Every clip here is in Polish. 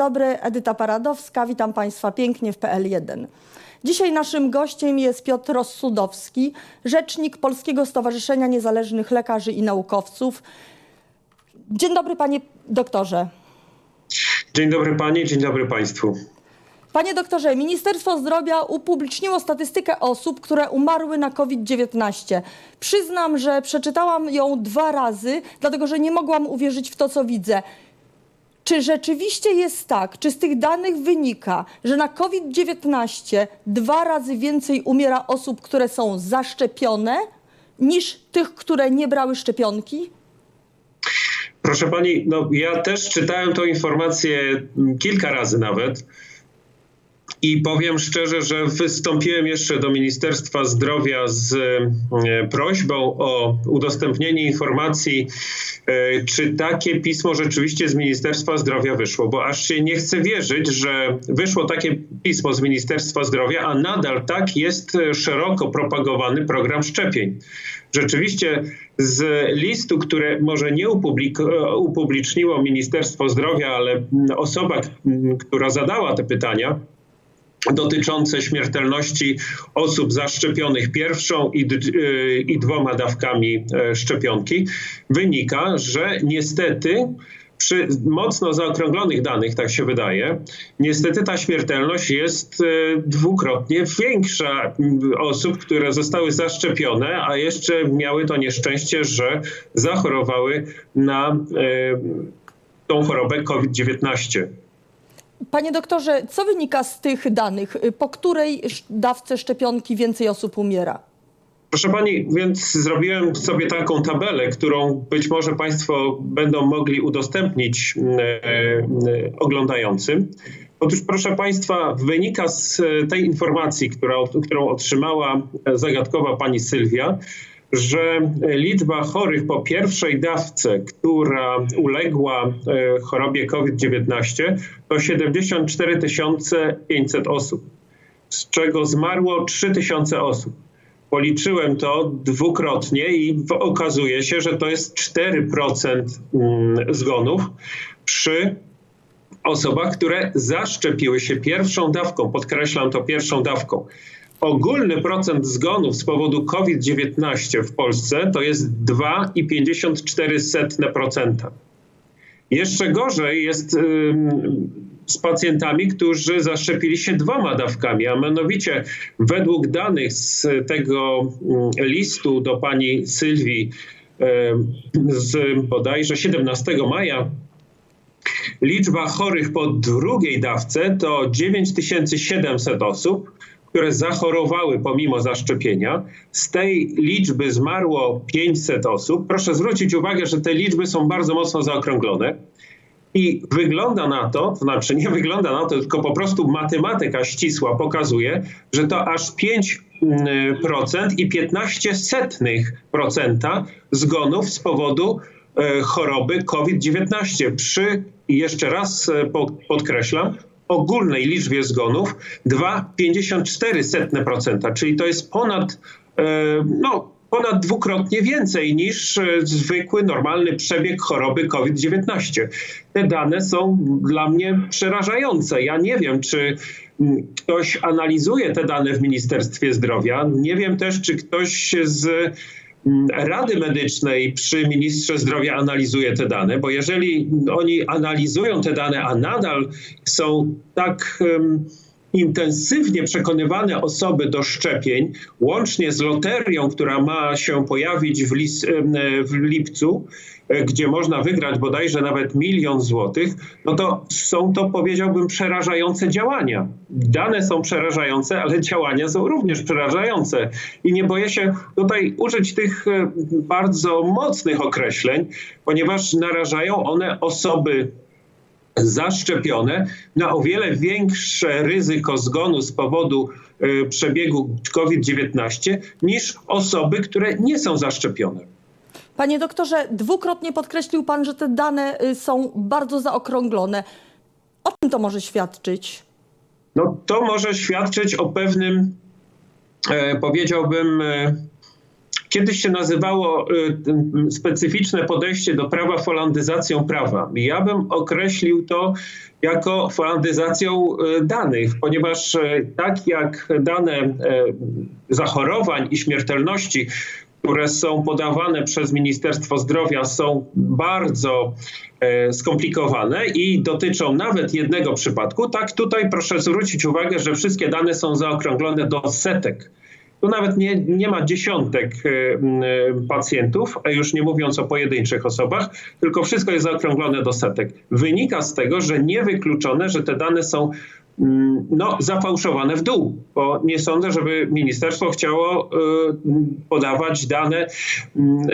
dobry, Edyta Paradowska, witam Państwa pięknie w PL1. Dzisiaj naszym gościem jest Piotr Rossudowski, rzecznik Polskiego Stowarzyszenia Niezależnych Lekarzy i Naukowców. Dzień dobry, panie doktorze. Dzień dobry pani, dzień dobry państwu. Panie doktorze, Ministerstwo Zdrowia upubliczniło statystykę osób, które umarły na COVID-19. Przyznam, że przeczytałam ją dwa razy, dlatego że nie mogłam uwierzyć w to, co widzę. Czy rzeczywiście jest tak, czy z tych danych wynika, że na COVID-19 dwa razy więcej umiera osób, które są zaszczepione, niż tych, które nie brały szczepionki? Proszę pani, no ja też czytałem tą informację kilka razy nawet. I powiem szczerze, że wystąpiłem jeszcze do Ministerstwa Zdrowia z e, prośbą o udostępnienie informacji, e, czy takie pismo rzeczywiście z Ministerstwa Zdrowia wyszło, bo aż się nie chcę wierzyć, że wyszło takie pismo z Ministerstwa Zdrowia, a nadal tak jest e, szeroko propagowany program szczepień. Rzeczywiście z listu, które może nie upubliczniło Ministerstwo Zdrowia, ale osoba, która zadała te pytania, dotyczące śmiertelności osób zaszczepionych pierwszą i, y, i dwoma dawkami e, szczepionki, wynika, że niestety przy mocno zaokrąglonych danych, tak się wydaje, niestety ta śmiertelność jest e, dwukrotnie większa osób, które zostały zaszczepione, a jeszcze miały to nieszczęście, że zachorowały na e, tą chorobę COVID-19. Panie doktorze, co wynika z tych danych? Po której dawce szczepionki więcej osób umiera? Proszę pani, więc zrobiłem sobie taką tabelę, którą być może Państwo będą mogli udostępnić e, e, oglądającym. Otóż, proszę Państwa, wynika z tej informacji, która, którą otrzymała zagadkowa pani Sylwia, że liczba chorych po pierwszej dawce, która uległa e, chorobie COVID-19, to 74 500 osób, z czego zmarło 3 tysiące osób. Policzyłem to dwukrotnie i okazuje się, że to jest 4% mm, zgonów przy osobach, które zaszczepiły się pierwszą dawką. Podkreślam to pierwszą dawką. Ogólny procent zgonów z powodu COVID-19 w Polsce to jest 2,54%. Jeszcze gorzej jest z pacjentami, którzy zaszczepili się dwoma dawkami, a mianowicie według danych z tego listu do pani Sylwii z bodajże 17 maja liczba chorych po drugiej dawce to 9700 osób, które zachorowały pomimo zaszczepienia. Z tej liczby zmarło 500 osób. Proszę zwrócić uwagę, że te liczby są bardzo mocno zaokrąglone. I wygląda na to, to znaczy nie wygląda na to, tylko po prostu matematyka ścisła pokazuje, że to aż 5% i 15 setnych procenta zgonów z powodu e, choroby COVID-19 przy, jeszcze raz e, podkreślam, ogólnej liczbie zgonów 2,54%, czyli to jest ponad, e, no, ponad dwukrotnie więcej niż e, zwykły, normalny przebieg choroby COVID-19. Te dane są dla mnie przerażające. Ja nie wiem, czy ktoś analizuje te dane w Ministerstwie Zdrowia. Nie wiem też, czy ktoś z Rady Medycznej przy ministrze zdrowia analizuje te dane, bo jeżeli oni analizują te dane, a nadal są tak um, intensywnie przekonywane osoby do szczepień, łącznie z loterią, która ma się pojawić w, lis, w lipcu, e, gdzie można wygrać bodajże nawet milion złotych, no to są to, powiedziałbym, przerażające działania. Dane są przerażające, ale działania są również przerażające. I nie boję się tutaj użyć tych e, bardzo mocnych określeń, ponieważ narażają one osoby zaszczepione na o wiele większe ryzyko zgonu z powodu y, przebiegu COVID-19 niż osoby, które nie są zaszczepione. Panie doktorze, dwukrotnie podkreślił pan, że te dane y, są bardzo zaokrąglone. O czym to może świadczyć? No, to może świadczyć o pewnym, e, powiedziałbym, e, kiedyś się nazywało y, tym specyficzne podejście do prawa folandyzacją prawa. Ja bym określił to jako folandyzacją y, danych, ponieważ y, tak jak dane zachorowań i śmiertelności, które są podawane przez Ministerstwo Zdrowia, są bardzo e, skomplikowane i dotyczą nawet jednego przypadku, tak tutaj proszę zwrócić uwagę, że wszystkie dane są zaokrąglone do setek. Tu nawet nie, nie ma dziesiątek e, m, e, pacjentów, a już nie mówiąc o pojedynczych osobach, tylko wszystko jest zaokrąglone do setek. Wynika z tego, że niewykluczone, że te dane są mm, no, zafałszowane w dół, bo nie sądzę, żeby ministerstwo chciało e, podawać dane, mm,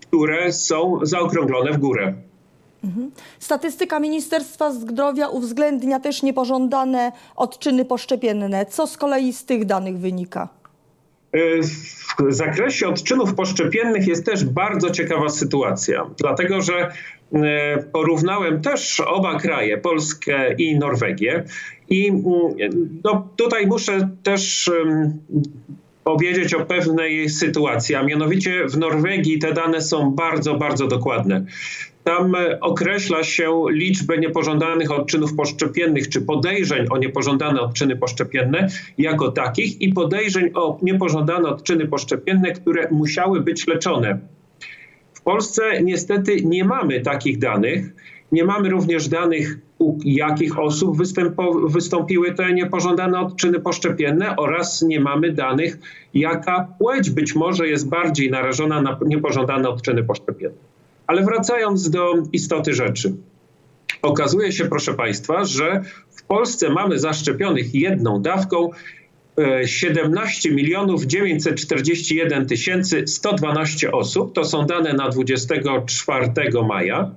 które są zaokrąglone w górę. Statystyka Ministerstwa Zdrowia uwzględnia też niepożądane odczyny poszczepienne. Co z kolei z tych danych wynika? W zakresie odczynów poszczepiennych jest też bardzo ciekawa sytuacja, dlatego że e, porównałem też oba kraje, Polskę i Norwegię. I mm, no, tutaj muszę też powiedzieć o pewnej sytuacji, a mianowicie w Norwegii te dane są bardzo, bardzo dokładne. Tam e, określa się liczbę niepożądanych odczynów poszczepiennych, czy podejrzeń o niepożądane odczyny poszczepienne jako takich i podejrzeń o niepożądane odczyny poszczepienne, które musiały być leczone. W Polsce niestety nie mamy takich danych. Nie mamy również danych, u jakich osób wystąpiły te niepożądane odczyny poszczepienne oraz nie mamy danych, jaka płeć być może jest bardziej narażona na niepożądane odczyny poszczepienne. Ale wracając do istoty rzeczy. Okazuje się, proszę Państwa, że w Polsce mamy zaszczepionych jedną dawką e, 17 milionów 941 tysięcy 112 osób. To są dane na 24 maja.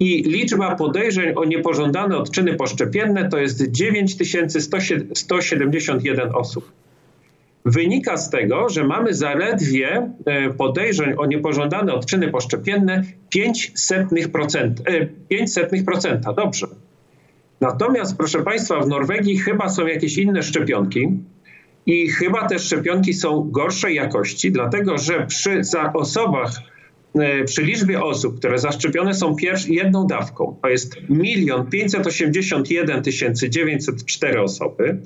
I liczba podejrzeń o niepożądane odczyny poszczepienne to jest 9171 osób. Wynika z tego, że mamy zaledwie e, podejrzeń o niepożądane odczyny poszczepienne 0,05%. e, 0,05%. Dobrze. Natomiast, proszę Państwa, w Norwegii chyba są jakieś inne szczepionki i chyba te szczepionki są gorszej jakości, dlatego że przy osobach, e, przy liczbie osób, które zaszczepione są pierwsz, jedną dawką, to jest 1 581 904 osoby,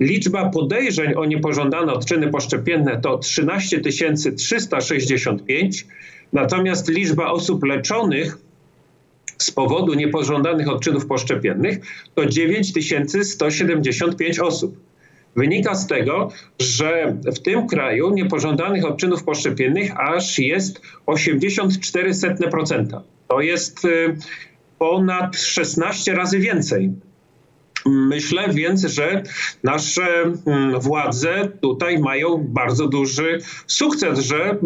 liczba podejrzeń o niepożądane odczyny poszczepienne to 13 365, natomiast liczba osób leczonych z powodu niepożądanych odczynów poszczepiennych to 9175 osób. Wynika z tego, że w tym kraju niepożądanych odczynów poszczepiennych aż jest 84%. To jest y, ponad 16 razy więcej. Myślę więc, że nasze mm, władze tutaj mają bardzo duży sukces, że mm,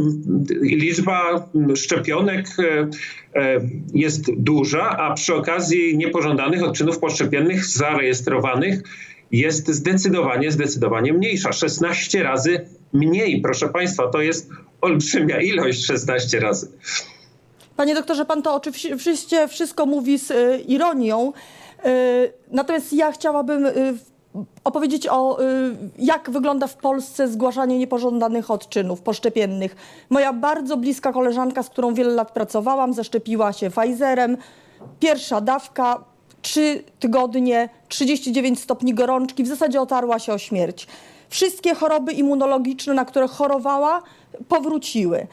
liczba mm, szczepionek e, e, jest duża, a przy okazji niepożądanych odczynów poszczepiennych zarejestrowanych jest zdecydowanie, zdecydowanie mniejsza. 16 razy mniej, proszę Państwa, to jest olbrzymia ilość 16 razy. Panie doktorze, pan to oczywiście wszystko mówi z y, ironią. Y, natomiast ja chciałabym y, opowiedzieć o jak wygląda w Polsce zgłaszanie niepożądanych odczynów poszczepiennych. Moja bardzo bliska koleżanka, z którą wiele lat pracowałam, zaszczepiła się Pfizerem. Pierwsza dawka, trzy tygodnie, 39 stopni gorączki, w zasadzie otarła się o śmierć. Wszystkie choroby immunologiczne, na które chorowała, powróciły.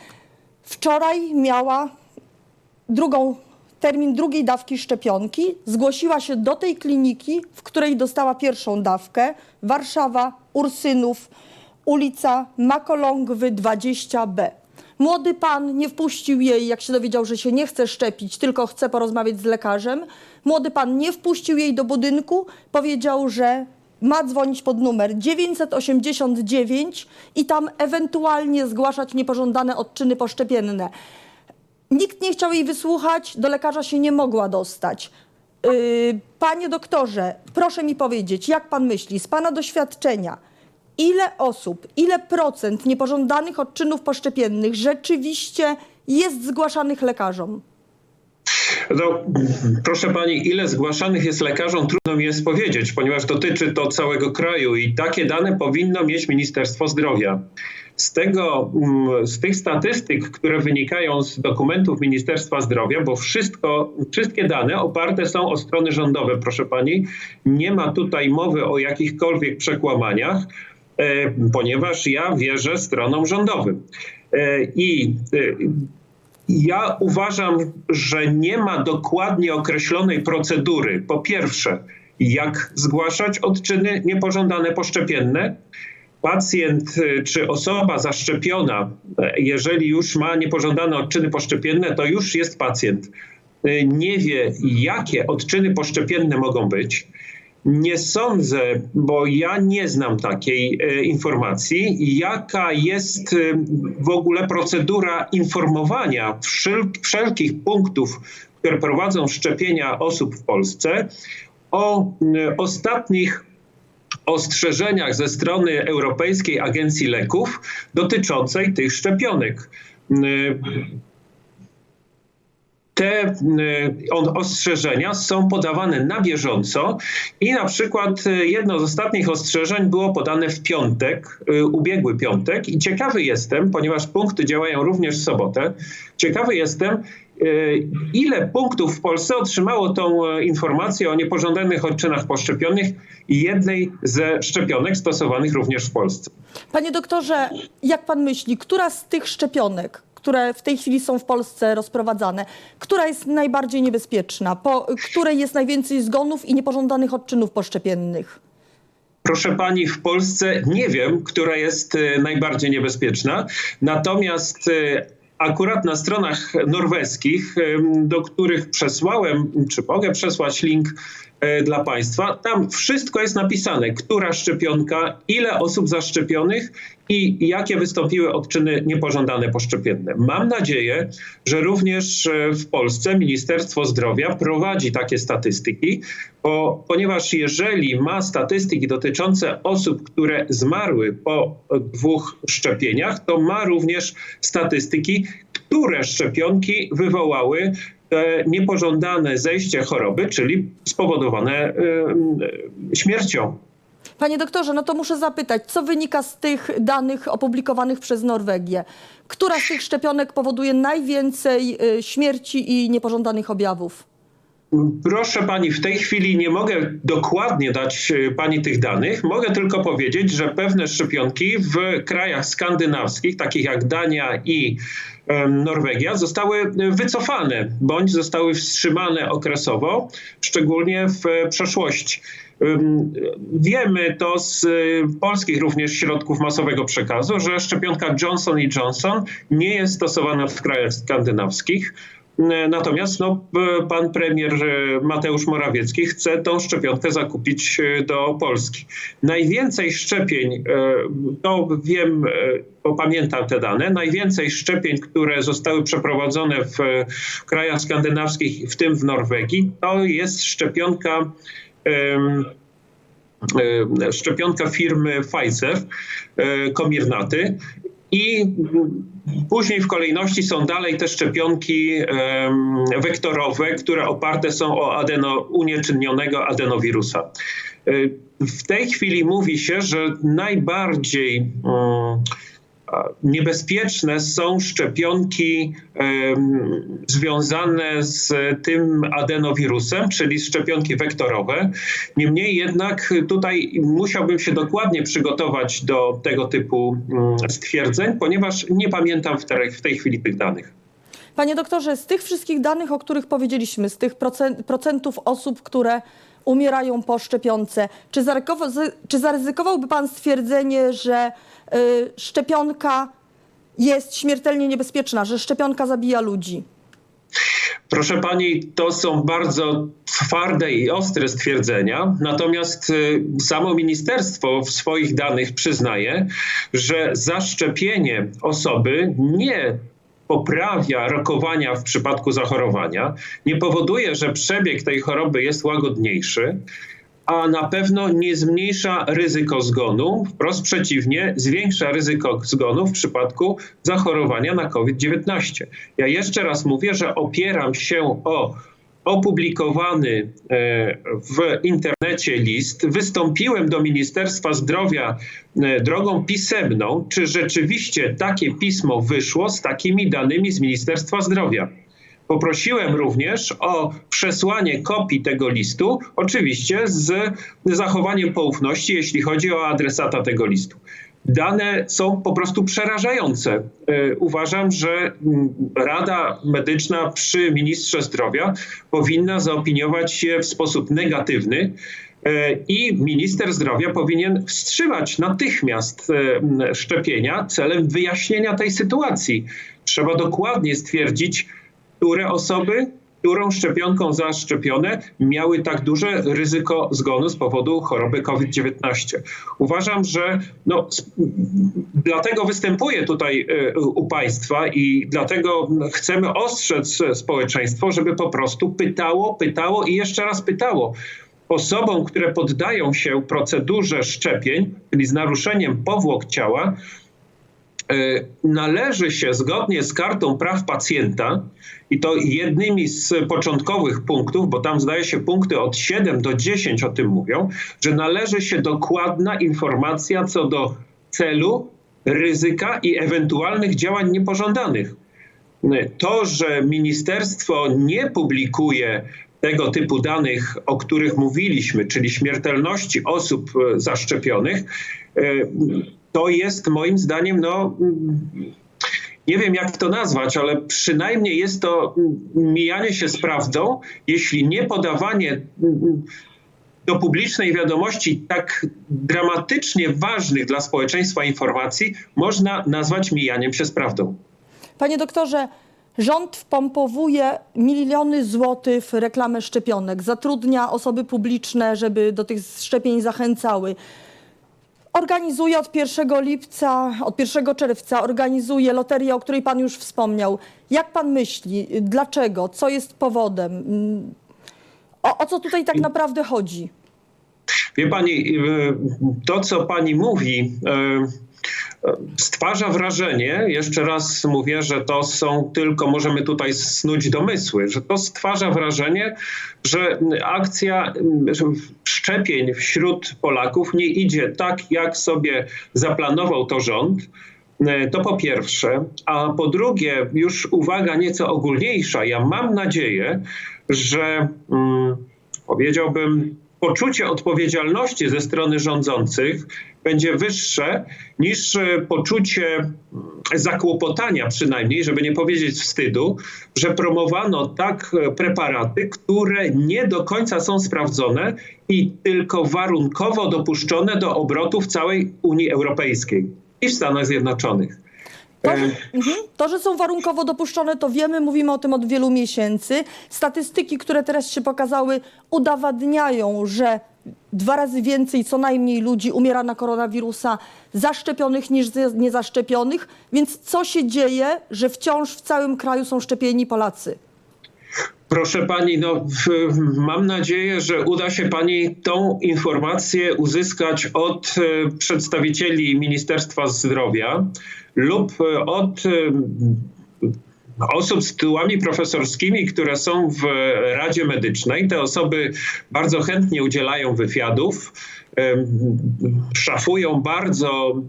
Wczoraj miała drugą, termin drugiej dawki szczepionki. Zgłosiła się do tej kliniki, w której dostała pierwszą dawkę. Warszawa, Ursynów, ulica Makolągwy 20B. Młody pan nie wpuścił jej, jak się dowiedział, że się nie chce szczepić, tylko chce porozmawiać z lekarzem. Młody pan nie wpuścił jej do budynku, powiedział, że ma dzwonić pod numer 989 i tam ewentualnie zgłaszać niepożądane odczyny poszczepienne. Nikt nie chciał jej wysłuchać, do lekarza się nie mogła dostać. Yy, Panie doktorze, proszę mi powiedzieć, jak pan myśli, z pana doświadczenia, ile osób, ile procent niepożądanych odczynów poszczepiennych rzeczywiście jest zgłaszanych lekarzom? No, proszę pani, ile zgłaszanych jest lekarzom, trudno mi jest powiedzieć, ponieważ dotyczy to całego kraju i takie dane powinno mieć Ministerstwo Zdrowia. Z, tego, mm, z tych statystyk, które wynikają z dokumentów Ministerstwa Zdrowia, bo wszystko, wszystkie dane oparte są o strony rządowe, proszę pani, nie ma tutaj mowy o jakichkolwiek przekłamaniach, ponieważ ja wierzę stronom rządowym. E, I e, ja uważam, że nie ma dokładnie określonej procedury. Po pierwsze, jak zgłaszać odczyny niepożądane poszczepienne. Pacjent czy osoba zaszczepiona, e, jeżeli już ma niepożądane odczyny poszczepienne, to już jest pacjent. Nie wie, jakie odczyny poszczepienne mogą być. Nie sądzę, bo ja nie znam takiej e, informacji, jaka jest e, w ogóle procedura informowania wszel- wszelkich punktów, które prowadzą szczepienia osób w Polsce o e, ostatnich ostrzeżeniach ze strony Europejskiej Agencji Leków dotyczącej tych szczepionek. E, te on- ostrzeżenia są podawane na bieżąco i na przykład y, jedno z ostatnich ostrzeżeń było podane w piątek, y, ubiegły piątek i ciekawy jestem, ponieważ punkty działają również w sobotę, ciekawy jestem, ile punktów w Polsce otrzymało tą e, informację o niepożądanych odczynach poszczepionych jednej ze szczepionek stosowanych również w Polsce. Panie doktorze, jak pan myśli, która z tych szczepionek, które w tej chwili są w Polsce rozprowadzane, która jest najbardziej niebezpieczna, po której jest najwięcej zgonów i niepożądanych odczynów poszczepiennych? Proszę pani, w Polsce nie wiem, która jest e, najbardziej niebezpieczna. Natomiast e, akurat na stronach norweskich, do których przesłałem, czy mogę przesłać link dla państwa, tam wszystko jest napisane, która szczepionka, ile osób zaszczepionych i jakie wystąpiły odczyny niepożądane poszczepienne. Mam nadzieję, że również e, w Polsce Ministerstwo Zdrowia prowadzi takie statystyki, bo, ponieważ jeżeli ma statystyki dotyczące osób, które zmarły po e, dwóch szczepieniach, to ma również statystyki, które szczepionki wywołały te niepożądane zejście choroby, czyli spowodowane e, śmiercią. Panie doktorze, no to muszę zapytać, co wynika z tych danych opublikowanych przez Norwegię? Która z tych szczepionek powoduje najwięcej y, śmierci i niepożądanych objawów? Proszę pani, w tej chwili nie mogę dokładnie dać e, pani tych danych. Mogę tylko powiedzieć, że pewne szczepionki w krajach skandynawskich, takich jak Dania i Norwegia, zostały e, wycofane bądź zostały wstrzymane okresowo, szczególnie w e, przeszłości. Wiemy to z y, polskich również środków masowego przekazu, że szczepionka Johnson Johnson nie jest stosowana w krajach skandynawskich. Y, Natomiast no, pan premier y, Mateusz Morawiecki chce tą szczepionkę zakupić y, do Polski. Najwięcej szczepień, to wiem, bo pamiętam te dane, najwięcej szczepień, które zostały przeprowadzone w krajach skandynawskich, w tym w Norwegii, to jest szczepionka e, szczepionka firmy Pfizer, e, Comirnaty. I później w kolejności są dalej te szczepionki wektorowe, które oparte są o adeno, unieczynnionego adenowirusa. E, W tej chwili mówi się, że najbardziej a, niebezpieczne są szczepionki em, związane z tym adenowirusem, czyli szczepionki wektorowe. Niemniej jednak tutaj musiałbym się dokładnie przygotować do tego typu mm, stwierdzeń, ponieważ nie pamiętam w tej, w tej chwili tych danych. Panie doktorze, z tych wszystkich danych, o których powiedzieliśmy, z tych procent, procentów osób, które umierają po szczepionce, czy, czy zaryzykowałby pan stwierdzenie, że szczepionka jest śmiertelnie niebezpieczna, że szczepionka zabija ludzi? Proszę pani, to są bardzo twarde i ostre stwierdzenia, natomiast y, samo ministerstwo w swoich danych przyznaje, że zaszczepienie osoby nie poprawia rokowania w przypadku zachorowania, nie powoduje, że przebieg tej choroby jest łagodniejszy, a na pewno nie zmniejsza ryzyko zgonu, wprost przeciwnie, zwiększa ryzyko zgonu w przypadku zachorowania na COVID-19. Ja jeszcze raz mówię, że opieram się o opublikowany e, w internecie list. Wystąpiłem do Ministerstwa Zdrowia e, drogą pisemną, czy rzeczywiście takie pismo wyszło z takimi danymi z Ministerstwa Zdrowia. Poprosiłem również o przesłanie kopii tego listu, oczywiście z zachowaniem poufności, jeśli chodzi o adresata tego listu. Dane są po prostu przerażające. E, Uważam, że mm, Rada Medyczna przy ministrze zdrowia powinna zaopiniować się w sposób negatywny. e, I minister zdrowia powinien wstrzymać natychmiast e, szczepienia celem wyjaśnienia tej sytuacji. Trzeba dokładnie stwierdzić, które osoby, którą szczepionką zaszczepione miały tak duże ryzyko zgonu z powodu choroby COVID-19. Uważam, że no, dlatego występuję tutaj e, u państwa i dlatego chcemy ostrzec społeczeństwo, żeby po prostu pytało, pytało i jeszcze raz pytało. Osobom, które poddają się procedurze szczepień, czyli z naruszeniem powłok ciała, należy się zgodnie z kartą praw pacjenta i to jednymi z początkowych punktów, bo tam zdaje się punkty od 7 do 10 o tym mówią, że należy się dokładna informacja co do celu, ryzyka i ewentualnych działań niepożądanych. To, że ministerstwo nie publikuje tego typu danych, o których mówiliśmy, czyli śmiertelności osób e, zaszczepionych, e, to jest moim zdaniem, no, nie wiem jak to nazwać, ale przynajmniej jest to mijanie się z prawdą, jeśli nie podawanie do publicznej wiadomości tak dramatycznie ważnych dla społeczeństwa informacji można nazwać mijaniem się z prawdą. Panie doktorze, rząd wpompowuje miliony złotych w reklamę szczepionek, zatrudnia osoby publiczne, żeby do tych szczepień zachęcały. Organizuje od 1 lipca, od 1 czerwca organizuje loterię, o której pan już wspomniał. Jak pan myśli, dlaczego, co jest powodem? O, o co tutaj tak naprawdę chodzi? Wie pani, y, to co pani mówi, y, stwarza wrażenie, jeszcze raz mówię, że to są tylko, możemy tutaj snuć domysły, że to stwarza wrażenie, że akcja szczepień wśród Polaków nie idzie tak, jak sobie zaplanował to rząd. To po pierwsze, a po drugie, już uwaga nieco ogólniejsza. Ja mam nadzieję, że mm, powiedziałbym, poczucie odpowiedzialności ze strony rządzących będzie wyższe niż e, poczucie mm, zakłopotania, przynajmniej, żeby nie powiedzieć wstydu, że promowano tak e, preparaty, które nie do końca są sprawdzone i tylko warunkowo dopuszczone do obrotu w całej Unii Europejskiej i w Stanach Zjednoczonych. To, że, mhm. to, że są warunkowo dopuszczone, to wiemy, mówimy o tym od wielu miesięcy. Statystyki, które teraz się pokazały, udowadniają, że dwa razy więcej co najmniej ludzi umiera na koronawirusa zaszczepionych niż niezaszczepionych. Więc co się dzieje, że wciąż w całym kraju są szczepieni Polacy? Proszę pani, no, mam nadzieję, że uda się pani tą informację uzyskać od e, przedstawicieli Ministerstwa Zdrowia lub e, od e, osób z tytułami profesorskimi, które są w Radzie Medycznej. Te osoby bardzo chętnie udzielają wywiadów, szafują bardzo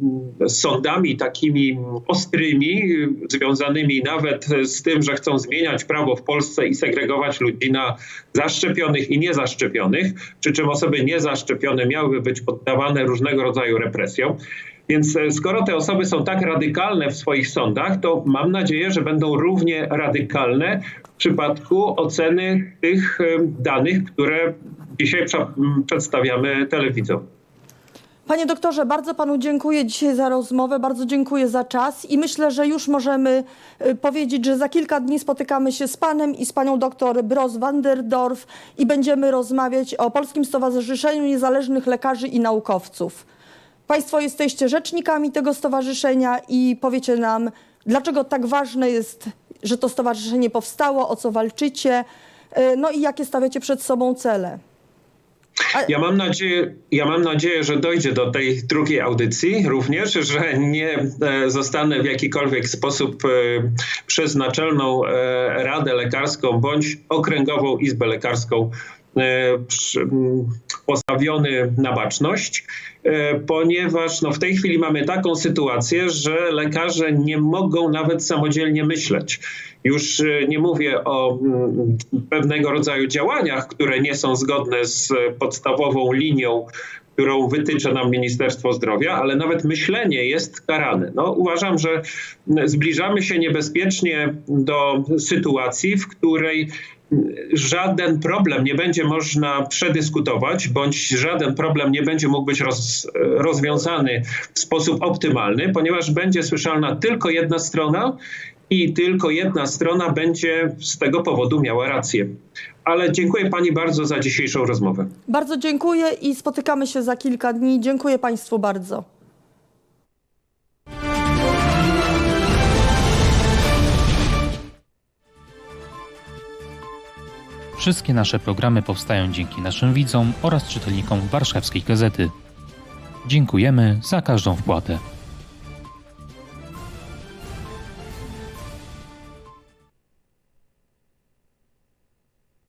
sądami takimi ostrymi, związanymi nawet z tym, że chcą zmieniać prawo w Polsce i segregować ludzi na zaszczepionych i niezaszczepionych, przy czym osoby niezaszczepione miałyby być poddawane różnego rodzaju represjom. Więc e, skoro te osoby są tak radykalne w swoich sądach, to mam nadzieję, że będą równie radykalne w przypadku oceny tych e, danych, które dzisiaj przedstawiamy telewidzom. Panie doktorze, bardzo panu dziękuję dzisiaj za rozmowę, bardzo dziękuję za czas i myślę, że już możemy y, powiedzieć, że za kilka dni spotykamy się z panem i z panią doktor Bros van der Dorf i będziemy rozmawiać o Polskim Stowarzyszeniu Niezależnych Lekarzy i Naukowców. Państwo jesteście rzecznikami tego stowarzyszenia i powiecie nam, dlaczego tak ważne jest, że to stowarzyszenie powstało, o co walczycie, y, no i jakie stawiacie przed sobą cele. Ja mam, nadzieję, ja mam nadzieję, że dojdzie do tej drugiej audycji również, że nie e, zostanę w jakikolwiek sposób e, przez Naczelną e, Radę Lekarską bądź Okręgową Izbę Lekarską e, postawiony na baczność, e, ponieważ no, w tej chwili mamy taką sytuację, że lekarze nie mogą nawet samodzielnie myśleć. Już e, nie mówię o pewnego rodzaju działaniach, które nie są zgodne z e, podstawową linią, którą wytycza nam Ministerstwo Zdrowia, ale nawet myślenie jest karane. No, uważam, że zbliżamy się niebezpiecznie do sytuacji, w której żaden problem nie będzie można przedyskutować, bądź żaden problem nie będzie mógł być roz, rozwiązany w sposób optymalny, ponieważ będzie słyszalna tylko jedna strona i tylko jedna strona będzie z tego powodu miała rację. Ale dziękuję Pani bardzo za dzisiejszą rozmowę. Bardzo dziękuję i spotykamy się za kilka dni. Dziękuję Państwu bardzo. Wszystkie nasze programy powstają dzięki naszym widzom oraz czytelnikom Warszawskiej Gazety. Dziękujemy za każdą wpłatę.